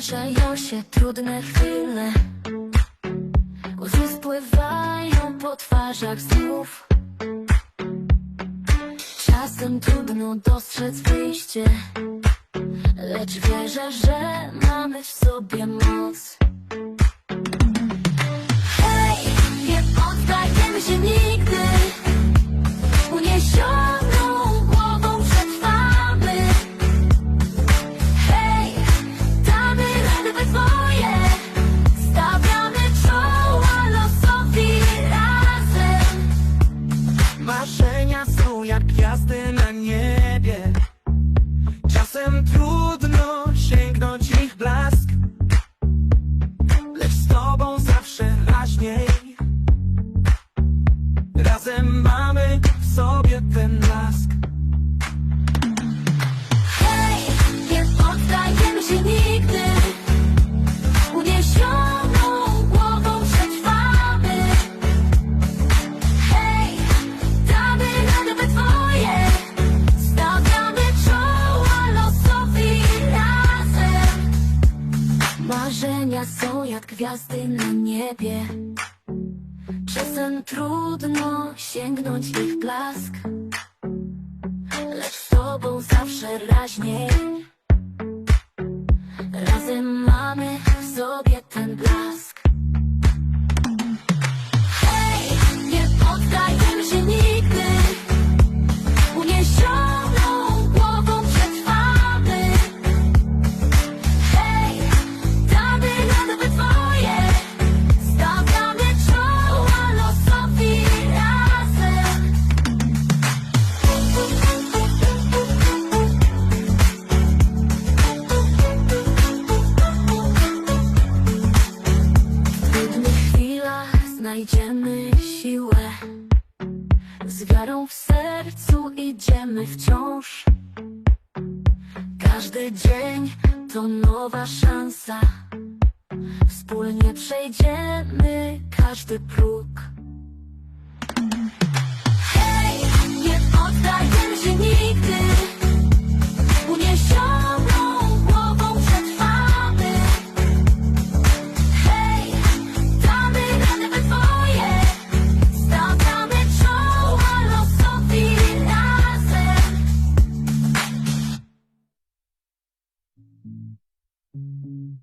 Zdarzają się trudne chwile. Łzy spływają po twarzach znów. Czasem trudno dostrzec wyjście Lecz wierzę, że mamy w sobie moc gwiazdy na niebie. Czasem trudno sięgnąć ich blask Lecz z tobą zawsze raźniej. Razem mamy w sobie ten blask Są jak gwiazdy na niebie. Czasem trudno sięgnąć ich blask Lecz z tobą zawsze raźniej Razem mamy w sobie ten blask znajdziemy siłę. Z wiarą w sercu idziemy wciąż. Każdy dzień to nowa szansa. Wspólnie przejdziemy każdy próg Mm-hmm.